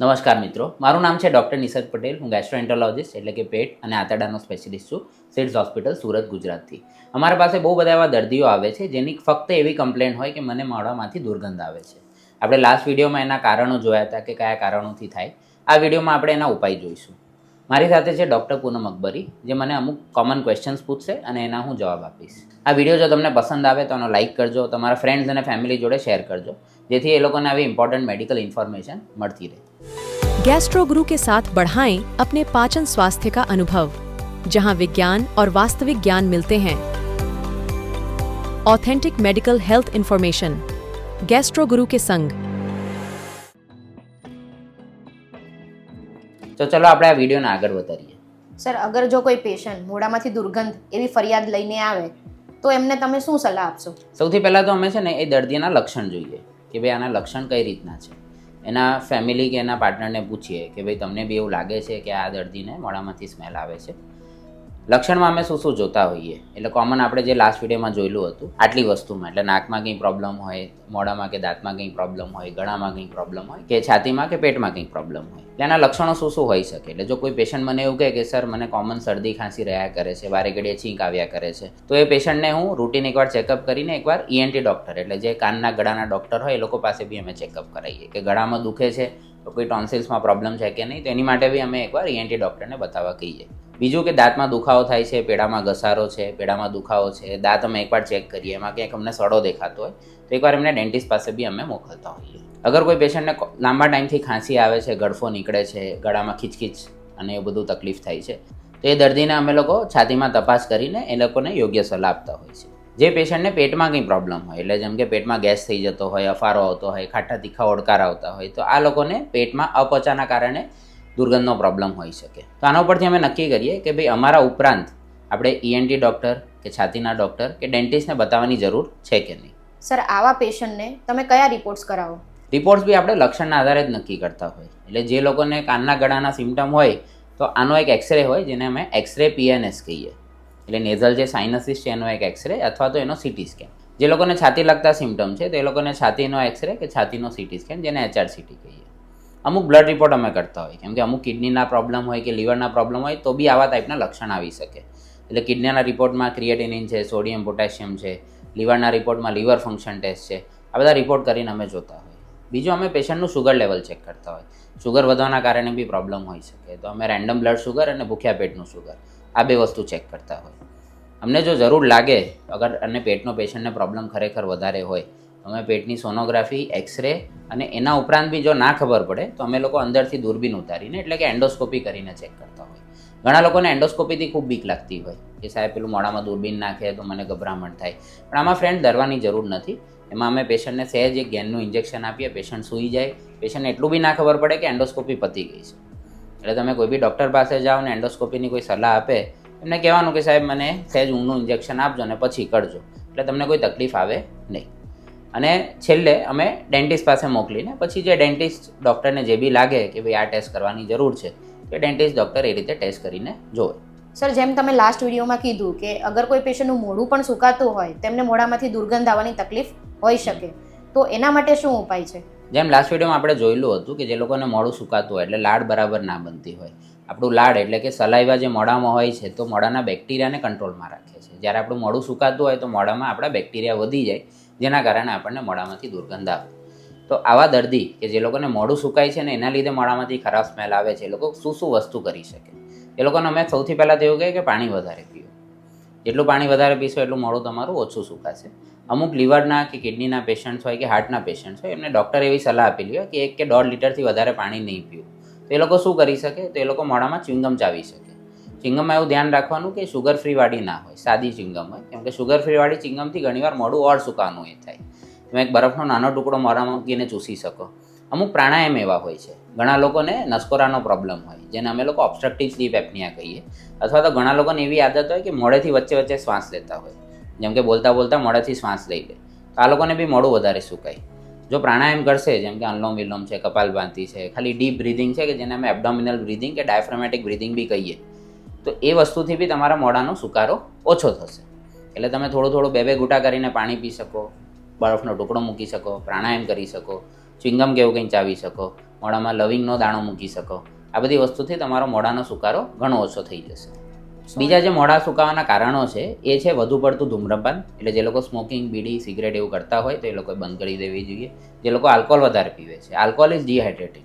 નમસ્કાર મિત્રો, મારું નામ છે ડૉક્ટર નિસર્ગ પટેલ, હું ગેસ્ટ્રોએન્ટરોલોજિસ્ટ એટલે કે પેટ અને આંતરડાનો સ્પેશિલિસ્ટ છું સિડ્સ હોસ્પિટલ સુરત, ગુજરાતથી. અમારા પાસે બહુ બધા એવા દર્દીઓ આવે છે, જેની ફક્ત એવી કમ્પ્લેન હોય કે મને મોઢામાંથી દુર્ગંધ આવે છે. આપણે લાસ્ટ વિડીયોમાં એના કારણો જોયા હતા કે કયા કારણોથી થાય. આ વિડીયોમાં આપણે એના ઉપાય જોઈશું. મારી સાથે છે ડૉક્ટર પૂનમ અકબરી, જે મને અમુક કોમન ક્વેશ્ચન્સ પૂછશે અને એના હું જવાબ આપીશ. આ વીડિયો જો તમને પસંદ આવે તો એનો લાઇક કરજો, તમારા ફ્રેન્ડ્સ અને ફેમિલી જોડે શેર કરજો, જેથી એ લોકોને આવી ઇમ્પોર્ટન્ટ મેડિકલ ઇન્ફોર્મેશન મળતી રહે. गैस्ट्रो गुरु के साथ बढ़ाएं अपने पाचन स्वास्थ्य का अनुभव जहां विज्ञान और वास्तविक ज्ञान मिलते हैं authentic medical health information gastro Guru के संग તો ચલો આપણે આ વિડીયોને આગળ વધારીએ સર અગર જો કોઈ પેશન્ટ મોઢામાંથી દુર્ગંધ એવી ફરિયાદ લઈને આવે તો એમને તમે શું સલાહ આપશો સૌથી પહેલાં તો અમે છે ને એ દર્દીના લક્ષણ જોઈએ કે ભાઈ આના લક્ષણ કઈ રીતના છે એના ફેમિલી કે એના પાર્ટનરને પૂછીએ કે ભાઈ તમને બી એવું લાગે છે કે આ દર્દીને મોઢામાંથી સ્મેલ આવે છે? લક્ષણમાં અમે શું શું જોતા હોઈએ. એટલે કોમન આપણે જે લાસ્ટ વિડીયોમાં જોયેલું હતું, આટલી વસ્તુમાં. એટલે નાકમાં કંઈ પ્રોબ્લેમ હોય, મોઢામાં કે દાંતમાં કંઈ પ્રોબ્લેમ હોય, ગળામાં કંઈ પ્રોબ્લેમ હોય, કે છાતીમાં કે પેટમાં કંઈ પ્રોબ્લેમ હોય. એટલે એના લક્ષણો શું શું હોઈ શકે? એટલે જો કોઈ પેશન્ટ મને એવું કહે કે, સર, મને કોમન શરદી ખાંસી રહ્યા કરે છે, વારે ઘડીએ છીંક આવ્યા કરે છે. તો એ પેશન્ટને હું રૂટીન એકવાર ચેકઅપ કરીને એકવાર ઈએનટી ડૉક્ટર એટલે જે કાનના ગળાના ડૉક્ટર હોય, એ લોકો પાસે બી અમે ચેકઅપ કરાવીએ. કે ગળામાં દુખે છે, તો કોઈ ટોન્સિલ્સમાં પ્રોબ્લેમ છે કે નહીં, તો એની માટે બી અમે એકવાર ઈએનટી ડૉક્ટરને બતાવવા કહીએ. બીજું કે દાંતમાં દુખાવો થાય છે, પેડામાં ઘસારો છે, પેડામાં દુખાવો છે, દાંત અમે એકવાર ચેક કરીએ. એમાં ક્યાંક અમને સડો દેખાતો હોય, તો એકવાર એમને ડેન્ટિસ્ટ પાસે બી અમે મોકલતા હોઈએ. અગર કોઈ પેશન્ટને લાંબા ટાઈમથી ખાંસી આવે છે, ગળફો નીકળે છે, ગળામાં ખીચખીચ અને એ બધું તકલીફ થાય છે, તો એ દર્દીને અમે લોકો છાતીમાં તપાસ કરીને એ લોકોને યોગ્ય સલાહ આપતા હોય છે જે પેશન્ટને પેટમાં કંઈ પ્રોબ્લેમ હોય, એટલે જેમ કે પેટમાં ગેસ થઈ જતો હોય, અફારો આવતો હોય, ખાટા તીખા ઓડકાર આવતા હોય, તો આ લોકોને પેટમાં અપચાના કારણે દુર્ગંધનો પ્રોબ્લેમ હોઈ શકે. તો આના ઉપરથી અમે નક્કી કરીએ કે ભાઈ અમારા ઉપરાંત આપણે ઈએનટી ડૉક્ટર કે છાતીના ડૉક્ટર કે ડેન્ટિસ્ટને બતાવવાની જરૂર છે કે નહીં. સર આવા પેશન્ટને તમે કયા રિપોર્ટ્સ કરાવો? રિપોર્ટ્સ બી આપણે લક્ષણના આધારે જ નક્કી કરતા હોય. એટલે જે લોકોને કાનના ગળાના સિમ્ટમ હોય તો આનો એક એક્સરે હોય જેને અમે એક્સરે પીએનએસ કહીએ. એટલે નેઝલ જે સાઇનસિસ છે એનો એક એક્સરે અથવા તો એનો સીટી સ્કેન જે લોકોને છાતી લગતા સિમ્ટમ છે તો એ લોકોને છાતીનો એક્સરે કે છાતીનો સીટી સ્કેન જેને એચઆરસીટી કહીએ. અમુક બ્લડ રિપોર્ટ અમે કરતા હોય. કેમ કે અમુક કિડનીના પ્રોબ્લેમ હોય કે લીવરના પ્રોબ્લેમ હોય, તો બી આવા ટાઈપના લક્ષણ આવી શકે. એટલે કિડનીના રિપોર્ટમાં ક્રિએટિનિન છે સોડિયમ પોટેશિયમ છે લીવરના રિપોર્ટમાં લીવર ફંક્શન ટેસ્ટ છે, આ બધા રિપોર્ટ કરીને અમે જોતા હોય. બીજું અમે પેશન્ટનું શુગર લેવલ ચેક કરતા હોય. શુગર વધવાના કારણે બી પ્રોબ્લેમ હોઈ શકે. તો અમે રેન્ડમ બ્લડ શુગર અને ભૂખ્યા પેટનું શુગર આ બે વસ્તુ ચેક કરતા હોય. અમને જો જરૂર લાગે, અગર અને પેટનો પેશન્ટને પ્રોબ્લેમ ખરેખર વધારે હોય અમે પેટની સોનોગ્રાફી, એક્સરે અને એના ઉપરાંત બી જો ના ખબર પડે, તો અમે લોકો અંદરથી દૂરબીન ઉતારીને એટલે કે એન્ડોસ્કોપી કરીને ચેક કરતા હોય. ઘણા લોકોને એન્ડોસ્કોપીથી ખૂબ બીક લાગતી હોય કે સાહેબ પેલું મોડામાં દૂરબીન નાખે તો મને ગભરામણ થાય. પણ આમાં ફ્રેન્ડ ડરવાની જરૂર નથી. એમાં અમે પેશન્ટને સહેજ એક ગેનનું ઇન્જેક્શન આપીએ, પેશન્ટ સૂઈ જાય. પેશન્ટને એટલું બી ના ખબર પડે કે એન્ડોસ્કોપી પતી ગઈ છે. એટલે તમે કોઈ બી ડૉક્ટર પાસે જાઓ ને એન્ડોસ્કોપીની કોઈ સલાહ આપે, એમને કહેવાનું કે સાહેબ મને સહેજ ઊંઘનું ઇન્જેક્શન આપજો ને પછી કરજો. એટલે તમને કોઈ તકલીફ આવે નહીં. અને છેલ્લે અમે ડેન્ટિસ્ટ પાસે મોકલીને પછી જે ડેન્ટિસ્ટ ડૉક્ટરને જે બી લાગે કે ભાઈ આ ટેસ્ટ કરવાની જરૂર છે એ ડેન્ટિસ્ટ ડૉક્ટર એ રીતે ટેસ્ટ કરીને જોવે. સર જેમ તમે લાસ્ટ વિડીયોમાં કીધું કે અગર કોઈ પેશન્ટનું મોઢું પણ સુકાતું હોય તેમને મોઢામાંથી દુર્ગંધ આવવાની તકલીફ હોઈ શકે. તો એના માટે શું ઉપાય છે? જેમ લાસ્ટ વિડીયોમાં આપણે જોયેલું હતું કે જે લોકોને મોઢું સુકાતું હોય એટલે લાડ બરાબર ના બનતી હોય આપણું લાડ એટલે કે સલાઈવા જે મોડામાં હોય છે, તો મોડાના બેક્ટેરિયાને કંટ્રોલમાં રાખે છે. જ્યારે આપણું મોડું સુકાતું હોય, તો મોડામાં આપણા બેક્ટેરિયા વધી જાય, જેના કારણે આપણને મોડામાંથી દુર્ગંધ આવે. તો આવા દર્દી કે જે લોકોને મોડું સુકાય છે ને એના લીધે મોડામાંથી ખરાબ સ્મેલ આવે છે, એ લોકો શું શું વસ્તુ કરી શકે? એ લોકોને અમે સૌથી પહેલાં તો એવું કહીએ કે પાણી વધારે પીઓ. જેટલું પાણી વધારે પીશો, એટલું મોડું તમારું ઓછું સુકાશે. અમુક લીવરના કે કિડનીના પેશન્ટ્સ હોય કે હાર્ટના પેશન્ટ્સ હોય, એમને ડૉક્ટર એવી સલાહ આપેલી હોય કે એક કે દોઢ લીટરથી વધારે પાણી નહીં પીવું તો એ લોકો શું કરી શકે? તો એ લોકો મોઢામાં ચિંગમ ચાવી શકે. ચિંગમમાં એવું ધ્યાન રાખવાનું કે શુગર ફ્રીવાળી ના હોય, સાદી ચિંગમ હોય. કેમ કે શુગર ફ્રીવાળી ચિંગમથી ઘણીવાર મોઢું ઓર સુકાનું એ થાય. તમે એક બરફનો નાનો ટુકડો મોઢામાં મૂકીને ચૂસી શકો. અમુક પ્રાણાયામ એવા હોય છે. ઘણા લોકોને નસકોરાનો પ્રોબ્લેમ હોય, જેને અમે લોકો ઓબ્સ્ટ્રક્ટિવ સ્લીપ એપનિયા કહીએ. અથવા તો ઘણા લોકોને એવી આદત હોય કે મોડેથી વચ્ચે વચ્ચે શ્વાસ લેતા હોય. જેમ કે બોલતા બોલતા મોડેથી શ્વાસ લઈ લે. તો આ લોકોને બી મોડું વધારે સુકાય. જો પ્રાણાયામ કરશે, જેમ કે અનુલોમ વિલોમ છે, કપાલભાંતિ છે, ખાલી ડીપ બ્રિધિંગ છે કે જેને અમે એબડોમિનલ બ્રિધિંગ કે ડાયફ્રામેટિક બ્રિધિંગ બી કહીએ, તો એ વસ્તુથી બી તમારા મોઢાનો સુકારો ઓછો થશે. એટલે તમે થોડું થોડું બે બે ઘૂંટા કરીને પાણી પી શકો, બરફનો ટુકડો મૂકી શકો, પ્રાણાયામ કરી શકો, ચિંગમ કે એવું કંઈ ચાવી શકો, મોઢામાં લવિંગનો દાણો મૂકી શકો, આ બધી વસ્તુથી તમારો મોઢાનો સુકારો ઘણો ઓછો થઈ જશે. બીજા જે મોડા સુકાવાના કારણો છે, એ છે વધુ પડતું ધૂમ્રપાન. એટલે જે લોકો સ્મોકિંગ બીડી સિગરેટ એવું કરતા હોય તો એ લોકોએ બંધ કરી દેવી જોઈએ. જે લોકો આલ્કોહોલ વધારે પીવે છે. આલ્કોહોલ ઇઝ ડિહાઇડ્રેટિંગ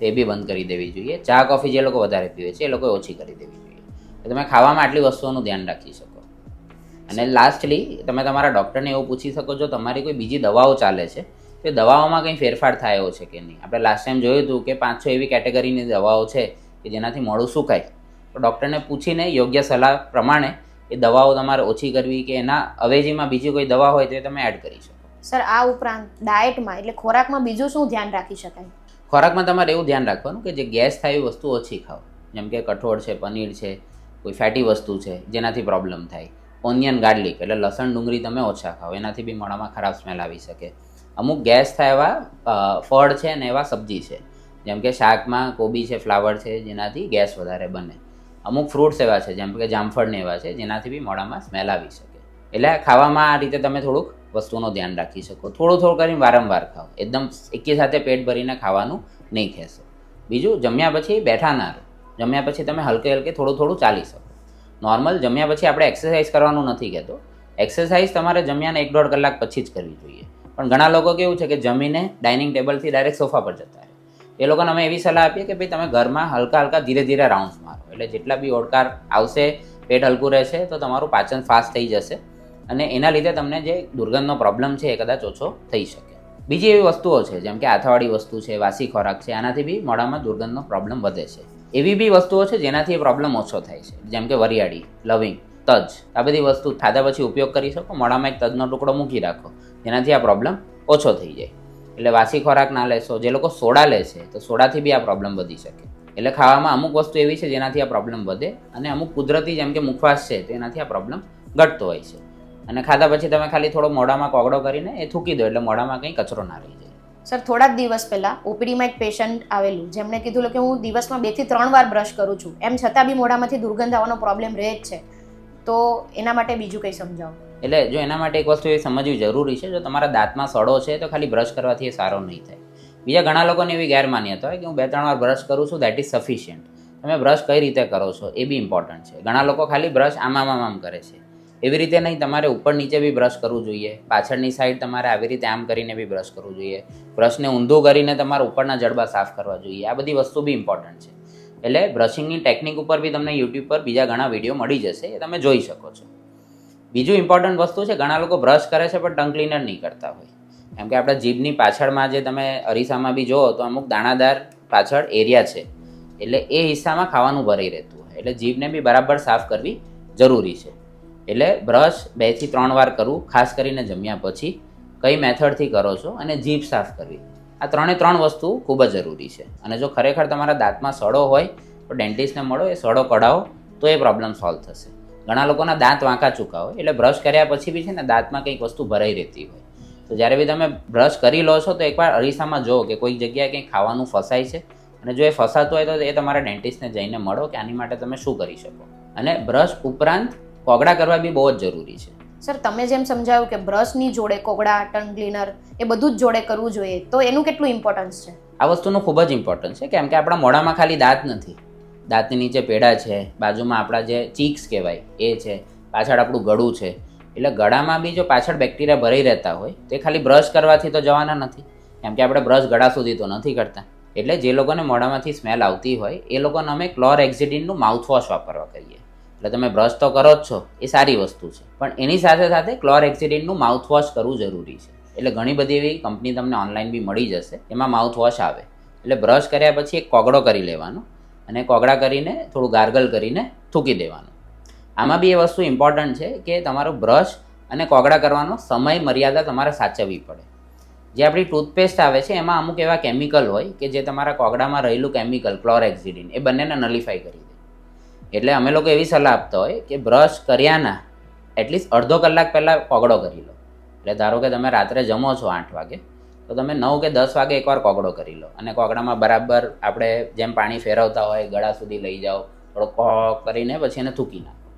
તો એ બી બંધ કરી દેવી જોઈએ. ચા કોફી જે લોકો વધારે પીવે છે, એ લોકોએ ઓછી કરી દેવી જોઈએ. તમે ખાવામાં આટલી વસ્તુઓનું ધ્યાન રાખી શકો. અને લાસ્ટલી તમે તમારા ડૉક્ટરને એવું પૂછી શકો છો, તમારી કોઈ બીજી દવાઓ ચાલે છે, તો દવાઓમાં કંઈ ફેરફાર થયો છે કે નહીં? આપણે લાસ્ટ ટાઈમ જોયું હતું કે પાંચ છ એવી કેટેગરીની દવાઓ છે કે જેનાથી મોડું સુકાય. તો ડૉક્ટરને પૂછીને યોગ્ય સલાહ પ્રમાણે એ દવાઓ તમારે ઓછી કરવી કે એના અવેજીમાં બીજી કોઈ દવા હોય તો તમે એડ કરી શકો. સર આ ઉપરાંત ડાયટમાં એટલે ખોરાકમાં બીજું શું ધ્યાન રાખી શકાય? ખોરાકમાં તમારે એવું ધ્યાન રાખવાનું કે જે ગેસ થાય એવી વસ્તુ ઓછી ખાઓ. જેમ કે કઠોળ છે પનીર છે કોઈ ફેટી વસ્તુ છે જેનાથી પ્રોબ્લેમ થાય. ઓનિયન ગાર્લિક એટલે લસણ ડુંગળી તમે ઓછા ખાઓ. એનાથી બી મોઢામાં ખરાબ સ્મેલ આવી શકે. અમુક ગેસ થાય એવા ફળ છે અને એવા સબ્જી છે. જેમ કે શાકમાં કોબી છે ફ્લાવર છે જેનાથી ગેસ વધારે બને. અમુક ફ્રૂટ્સ એવા છે, જેમ કે જામફળને એવા છે, જેનાથી બી મોઢામાં સ્મેલ આવી શકે. એટલે ખાવામાં આ રીતે તમે થોડુંક વસ્તુનું ધ્યાન રાખી શકો. થોડું થોડું કરીને વારંવાર ખાઓ. એકદમ એકી સાથે પેટ ભરીને ખાવાનું નહીં ખેંચો બીજું, જમ્યા પછી બેઠા ના રહો. જમ્યા પછી તમે હલકે હલકે થોડું થોડું ચાલી શકો. નોર્મલ જમ્યા પછી આપણે એક્સરસાઇઝ કરવાનું નથી કહેતો. એક્સરસાઇઝ તમારે જમ્યાને એક દોઢ કલાક પછી જ કરવી જોઈએ. પણ ઘણા લોકો કેવું છે કે જમીને ડાઇનિંગ ટેબલથી ડાયરેક્ટ સોફા પર જતા રહે. એ લોકોને અમે એવી સલાહ આપીએ કે ભાઈ તમે ઘરમાં હલકા હલકા ધીરે ધીરે રાઉન્ડ્સ મારો. એટલે જેટલા બી ઓડકાર આવશે, પેટ હલકું રહેશે, તો તમારું પાચન ફાસ્ટ થઈ જશે. અને એના લીધે તમને જે દુર્ગંધનો પ્રોબ્લેમ છે એ કદાચ ઓછો થઈ શકે. બીજી એવી વસ્તુઓ છે, જેમ કે આથાવાળી વસ્તુ છે, વાસી ખોરાક છે, આનાથી બી મોઢામાં દુર્ગંધનો પ્રોબ્લેમ વધે છે. એવી બી વસ્તુઓ છે, જેનાથી એ પ્રોબ્લેમ ઓછો થાય છે. જેમ કે વરિયાળી, લવિંગ, તજ, આ બધી વસ્તુ ખાધા પછી ઉપયોગ કરી શકો, મોઢામાં એક તજનો ટુકડો મૂકી રાખો. જેનાથી આ પ્રોબ્લેમ ઓછો થઈ જાય. એટલે વાસી ખોરાક ના લેશો, જે લોકો સોડા લે છે, તો સોડાથી બી આ પ્રોબ્લેમ વધી શકે. એટલે ખાવામાં અમુક વસ્તુ એવી છે જેનાથી આ પ્રોબ્લેમ વધે અને અમુક કુદરતી જેમ કે મુખવાસ છે તો એનાથી આ પ્રોબ્લેમ ઘટતો હોય છે. અને ખાધા પછી તમે ખાલી થોડો મોઢામાં કોગળો કરીને એ થૂકી દો, એટલે મોઢામાં કંઈ કચરો ના રહી જાય. સર થોડા જ દિવસ પહેલાં ઓપીડીમાં એક પેશન્ટ આવેલું, જેમણે કીધું કે હું દિવસમાં બેથી ત્રણ વાર બ્રશ કરું છું. એમ છતાં બી મોઢામાંથી દુર્ગંધ આવવાનો પ્રોબ્લેમ રહે જ છે. તો એના માટે બીજું કંઈ સમજાવો. એટલે જો એના માટે એક વસ્તુ એ સમજવી જરૂરી છે, જો તમારા દાંતમાં સડો છે, તો ખાલી બ્રશ કરવાથી એ સારો નહીં થાય. બીજા ઘણા લોકોને એવી ગેરમાન્યતા હોય કે હું બે, ત્રણ વાર બ્રશ કરું છું દેટ ઇઝ સફિશિયન્ટ તમે બ્રશ કઈ રીતે કરો છો એ બી ઇમ્પોર્ટન્ટ છે. ઘણા લોકો ખાલી બ્રશ આમામ આમ કરે છે. એવી રીતે નહીં, તમારે ઉપર નીચે બી બ્રશ કરવું જોઈએ. પાછળની સાઈડ તમારે આવી રીતે આમ કરીને બી બ્રશ કરવું જોઈએ. બ્રશને ઊંધું કરીને તમારે ઉપરના જડબા સાફ કરવા જોઈએ. આ બધી વસ્તુ બી ઇમ્પોર્ટન્ટ છે. એટલે બ્રશિંગની ટેકનિક ઉપર બી તમને યુટ્યુબ પર બીજા ઘણા વીડિયો મળી જશે, એ તમે જોઈ શકો છો. બીજું ઇમ્પોર્ટન્ટ વસ્તુ છે, ઘણા લોકો બ્રશ કરે છે, પણ ટંગ ક્લીનર નહીં કરતા હોય. કેમ કે આપણા જીભની પાછળમાં જે તમે અરીસામાં બી જુઓ, તો અમુક દાણાદાર પાછળ એરિયા છે. એટલે એ હિસ્સામાં ખાવાનું ભરાઈ રહેતું હોય. એટલે જીભને બી બરાબર સાફ કરવી જરૂરી છે. એટલે બ્રશ બેથી ત્રણ વાર કરવું, ખાસ કરીને જમ્યા પછી, કઈ મેથડથી કરો છો, અને જીભ સાફ કરવી. આ ત્રણે ત્રણ વસ્તુ ખૂબ જ જરૂરી છે. અને જો ખરેખર તમારા દાંતમાં સડો હોય, તો ડેન્ટિસ્ટને મળો, એ સડો કઢાવો, તો એ પ્રોબ્લેમ સોલ્વ થશે. ઘણા લોકોના દાંત વાંકા ચૂકા હોય, એટલે બ્રશ કર્યા પછી બી છે ને દાંતમાં કંઈક વસ્તુ ભરાઈ રહેતી હોય. તો જ્યારે બી તમે બ્રશ કરી લો છો, તો એકવાર અરીસામાં જુઓ કે કોઈક જગ્યાએ કંઈક ખાવાનું ફસાય છે, અને જો એ ફસાતું હોય, તો એ તમારા ડેન્ટિસ્ટને જઈને મળો કે આની માટે તમે શું કરી શકો. અને બ્રશ ઉપરાંત કોગળા કરવા બી બહુ જ જરૂરી છે. સર, તમે જેમ સમજાવ્યું કે બ્રશની જોડે કોગળા ટર્ન ક્લીનર એ બધું જ જોડે કરવું જોઈએ, તો એનું કેટલું ઇમ્પોર્ટન્સ છે? આ વસ્તુનું ખૂબ જ ઇમ્પોર્ટન્સ છે, કેમ કે આપણા મોઢામાં ખાલી દાંત નથી. દાંતની નીચે પેડા છે, બાજુમાં આપણા જે ચીક્સ કહેવાય, એ છે, પાછળ આપણું ગળું છે. એટલે ગળામાં બી જો પાછળ બેક્ટેરિયા ભરાઈ રહેતા હોય, તે ખાલી બ્રશ કરવાથી તો જવાના નથી. કેમ કે આપણે બ્રશ ગળા સુધી તો નથી કરતા. એટલે જે લોકોને મોઢામાંથી સ્મેલ આવતી હોય, એ લોકોને અમે ક્લોર એક્ઝિડિનનું માઉથવોશ વાપરવા કહીએ. એટલે તમે બ્રશ તો કરો જ છો, એ સારી વસ્તુ છે. પણ એની સાથે સાથે ક્લોર એક્સિડિનનું માઉથવોશ કરવું જરૂરી છે. એટલે ઘણી બધી એવી કંપની તમને ઓનલાઈન બી મળી જશે, એમાં માઉથવોશ આવે. એટલે બ્રશ કર્યા પછી એક કોગળો કરી લેવાનો અને કોગળા કરીને થોડું ગાર્ગલ કરીને થૂકી દેવાનું. આમાં બી એ વસ્તુ ઇમ્પોર્ટન્ટ છે કે તમારો બ્રશ અને કોગળા કરવાનો સમય મર્યાદા તમારે સાચવવી પડે. જે આપણી ટૂથપેસ્ટ આવે છે, એમાં અમુક એવા કેમિકલ હોય કે જે તમારા કોગળામાં રહેલું કેમિકલ ક્લોર એક્સિડિન એ બંનેને નલિફાઈ કરી દે. એટલે અમે લોકો એવી સલાહ આપતા હોય કે બ્રશ કર્યાના એટલીસ્ટ અડધો કલાક પહેલાં કોગળો કરી લો. એટલે ધારો કે તમે રાત્રે જમો છો આઠ વાગે, તો તમે નવ કે દસ વાગે એકવાર કોગળો કરી લો. અને કોગળામાં બરાબર આપણે જેમ પાણી ફેરવતા હોય, ગળા સુધી લઈ જાઓ, થોડો કોક કરીને પછી એને થૂકી નાખો.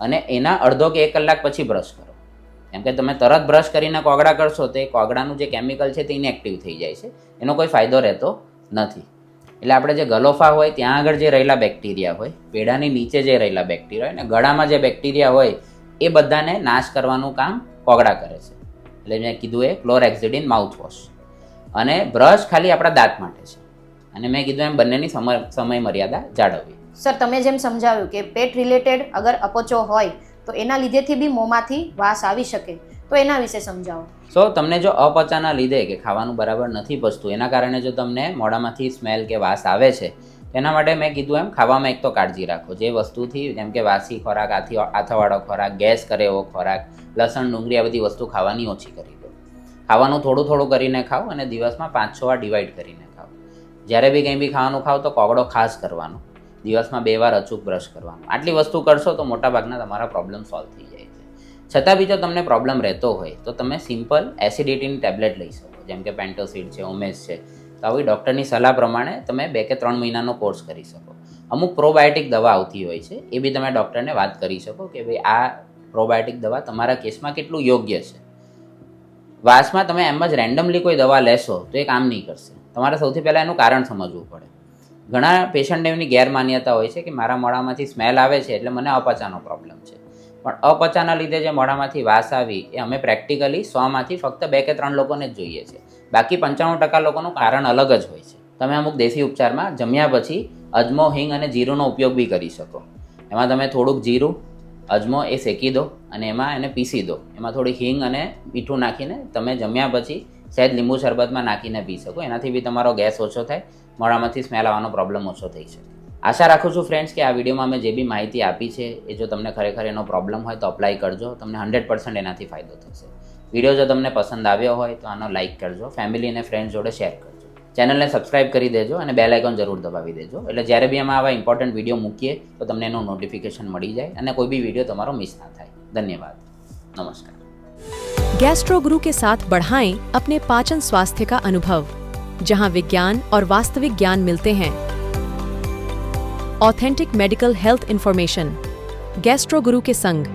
અને એના અડધો કે એક કલાક પછી બ્રશ કરો. કેમ કે તમે તરત બ્રશ કરીને કોગળા કરશો તો એ કોગળાનું જે કેમિકલ છે તે ઇનએક્ટિવ થઈ જાય છે. એનો કોઈ ફાયદો રહેતો નથી. એટલે આપણે જે ગલોફા હોય, ત્યાં આગળ જે રહેલા બેક્ટેરિયા હોય, પેડાની નીચે જે રહેલા બેક્ટેરિયા હોય અને ગળામાં જે બેક્ટેરિયા હોય, એ બધાને નાશ કરવાનું કામ કોગડા કરે છે. એટલે મેં કીધું એ ક્લોરેક્ઝિડિન માઉથવોશ. અને બ્રશ ખાલી આપણા દાંત માટે છે. અને મેં કીધું એમ બંનેની સમય મર્યાદા જાળવવી. સર, તમે જેમ સમજાવ્યું કે પેટ રિલેટેડ અગર અપચો હોય, તો એના લીધેથી બી મોંમાંથી વાસ આવી શકે. તો એના વિશે સમજાવો. સો તમને જો અપચાના લીધે કે ખાવાનું બરાબર નથી પચતું, એના કારણે જો તમને મોઢામાંથી સ્મેલ કે વાસ આવે છે એના માટે મેં કીધું એમ, ખાવામાં એક તો કાળજી રાખો. જે વસ્તુથી, જેમ કે વાસી ખોરાક, આથી, આથાવાળો ખોરાક, ગેસ કરે એવો ખોરાક, લસણ, ડુંગળી, આ બધી વસ્તુ ખાવાની ઓછી કરી દો. ખાવાનું થોડું થોડું કરીને ખાઓ અને દિવસમાં પાંચ છ વાર ડિવાઈડ કરીને ખાઓ. જ્યારે બી કંઈ બી ખાવાનું ખાઓ તો કોગળો ખાસ કરવાનો. દિવસમાં બે વાર અચૂક બ્રશ કરવાનું. આટલી વસ્તુ કરશો તો મોટાભાગના તમારા પ્રોબ્લેમ સોલ્વ થઈ જાય. છતાં બી જો તમને પ્રોબ્લેમ રહેતો હોય, તો તમે સિમ્પલ એસિડિટીની ટેબ્લેટ લઈ શકો. જેમ કે પેન્ટોસિડ છે ઓમેસ છે, તો આવી ડૉક્ટરની સલાહ પ્રમાણે તમે બે કે ત્રણ મહિનાનો કોર્સ કરી શકો. અમુક પ્રોબાયોટિક દવા આવતી હોય છે, એ બી તમે ડૉક્ટરને વાત કરી શકો કે ભાઈ આ પ્રોબાયોટિક દવા તમારા કેસમાં કેટલું યોગ્ય છે. વાસમાં તમે એમ જ રેન્ડમલી કોઈ દવા લેશો, તો એ કામ નહીં કરશે. તમારે સૌથી પહેલાં એનું કારણ સમજવું પડે. ઘણા પેશન્ટને એમની ગેરમાન્યતા હોય છે કે મારા મોડામાંથી સ્મેલ આવે છે, એટલે મને અપાચાનો પ્રોબ્લેમ છે. પણ અપચાના લીધે જે મોઢામાંથી વાસ આવી એ અમે પ્રેક્ટિકલી સોમાંથી ફક્ત બે કે ત્રણ લોકોને જ જોઈએ છે બાકી પંચાણું ટકા લોકોનું કારણ અલગ જ હોય છે. તમે અમુક દેશી ઉપચારમાં જમ્યા પછી અજમો, હિંગ અને જીરુંનો ઉપયોગ બી કરી શકો. એમાં તમે થોડુંક જીરું, અજમો એ શેકી દો અને એમાં એને પીસી દો. એમાં થોડી હિંગ અને મીઠું નાખીને તમે જમ્યા પછી સહેજ લીંબુ શરબતમાં નાખીને પી શકો. એનાથી બી તમારો ગેસ ઓછો થાય મોડામાંથી સ્મેલ આવવાનો પ્રોબ્લેમ ઓછો થઈ શકે. આશા રાખું છું ફ્રેન્ડ્સ કે આ વિડીયોમાં મેં જે બી માહિતી આપી છે એ જો તમને ખરેખર એનો પ્રોબ્લેમ હોય તો અપ્લાય કરજો તમને હંડ્રેડ પર્સન્ટ એનાથી ફાયદો થશે વિડીયો જો તમને પસંદ આવ્યો હોય તો આનો લાઇક કરજો ફેમિલી અને ફ્રેન્ડ્સ જોડે શેર કરજો ચેનલને સબસ્ક્રાઇબ કરી દેજો અને બેલ આઇકોન જરૂર દબાવી દેજો એટલે જ્યારે બી અમે આવા ઇમ્પોર્ટન્ટ વિડીયો મૂકીએ તો તમને એનું નોટિફિકેશન મળી જાય અને કોઈ બી વિડીયો તમારો મિસ ના થાય ધન્યવાદ નમસ્કાર गैस्ट्रो गुरु के साथ बढ़ाएं अपने पाचन स्वास्थ्य का अनुभव जहां विज्ञान और वास्तविक ज्ञान मिलते हैं authentic medical health information gastro Guru के संग